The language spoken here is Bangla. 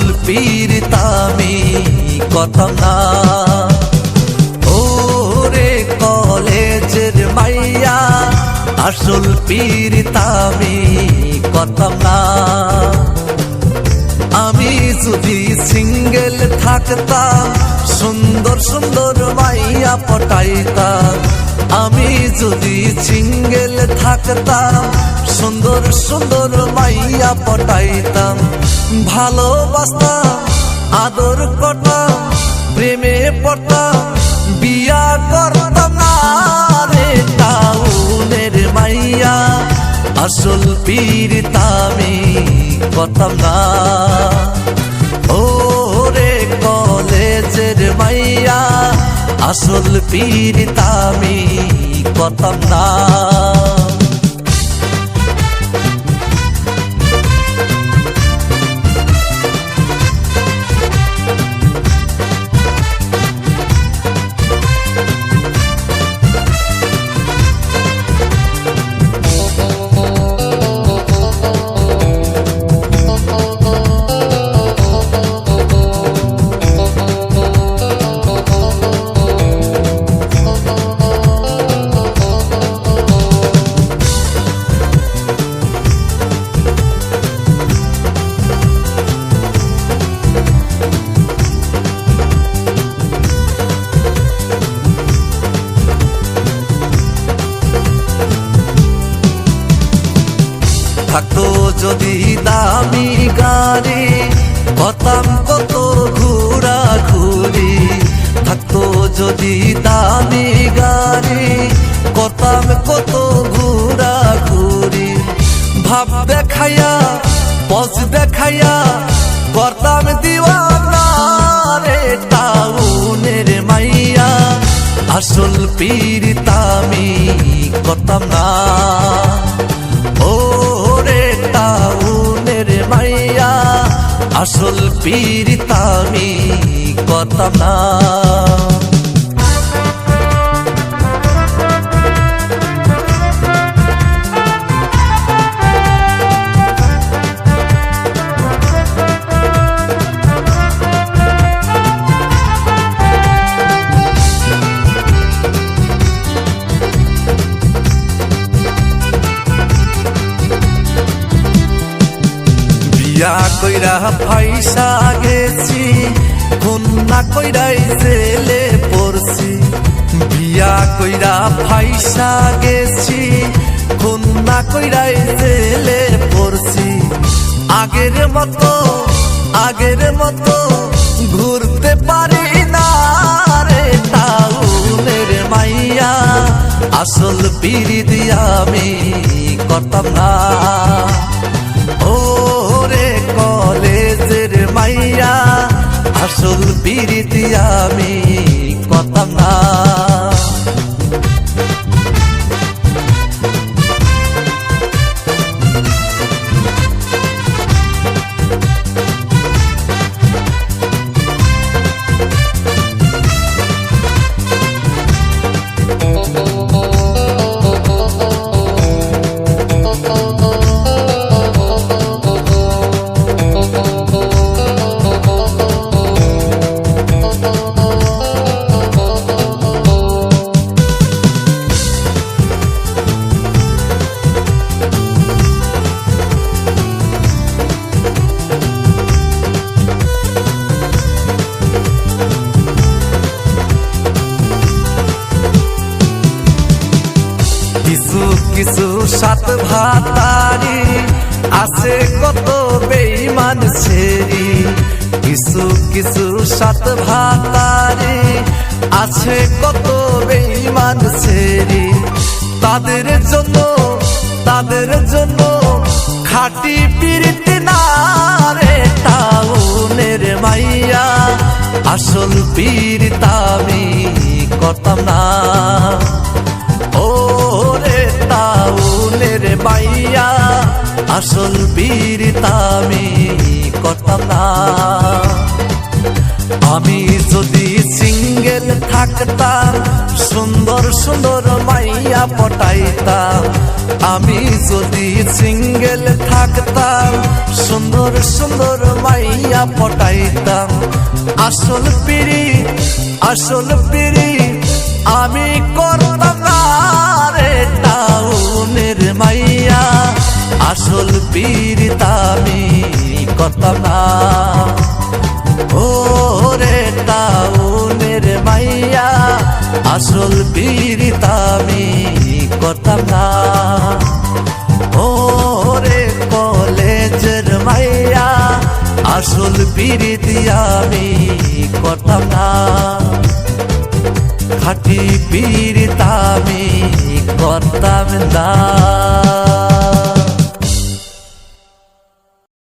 আসল পীর তামি কথা না। ওরে কলেজের মাইয়া, আসল পীর তামি কথা না। আমি যদি সিঙ্গেল থাকতাম, সুন্দর সুন্দর মাইয়া পটাইতাম আমি যদি সিঙ্গেল থাকতাম, সুন্দর সুন্দর মাইয়া পটাইতাম, ভালোবাসতাম, আদর করতাম, প্রেমে পড়তাম, বিয়া করতাম না রে টাউনের মাইয়া। আসল পীর তামি করতাম না। আসল পীর তামি করতাম না থাকতো যদি দামি গাড়ি কতাম কত ঘুরা ঘুরি থাকতো যদি দামি গাড়ি কতাম কত ঘুরা ঘুরি ভাব দেখাইয়া পজ দেখাইয়া করতাম দিওয়ানা রে টাউনের মাইয়া। আসল পীর তামি না। ও আসল পীর তামি কথা না। বিয়া কইরা পয়সা গেছি কন্যা কইরাই জেলে পড়ছি। বিয়া কইরা পয়সা গেছি কন্যা কইরাই জেলে পড়ছি। আগের মতো আগের মতো ঘুরতে পারি না রে টাউনের মাইয়া। আসল পিড়ি দিয়া আমি করতাম না। আসল বিরিতি আমি কথা না কিছু ভাতারি, আছে কত বেইমান ছেড়ি। কিছু কিছু সাত ভাতারি, আছে কত বেইমান ছেড়ি। তাদের জন্য তাদের জন্য খাটি পিরিতি না রে টাউনের মাইয়া। আসল পীর তামি করতাম না। তাউনের মাইয়া, আসল বীর তামি করতাম না। আমি যদি সিঙ্গেল থাকতাম, সুন্দর সুন্দর মাইয়া পটাইতাম। আমি যদি সিঙ্গেল থাকতাম, সুন্দর সুন্দর মাইয়া পটাইতাম। আসল পিড়ি আসল পিড়ি আমি করতাম না। আমি করতাম না ও রে টাউনের মাইয়া, আসল পিড়িতা আমি করতাম না ও রে কলেজের মাইয়া, আসল পিড়িতি আমি করতাম না খাটি পিড়িতা আমি করতাম না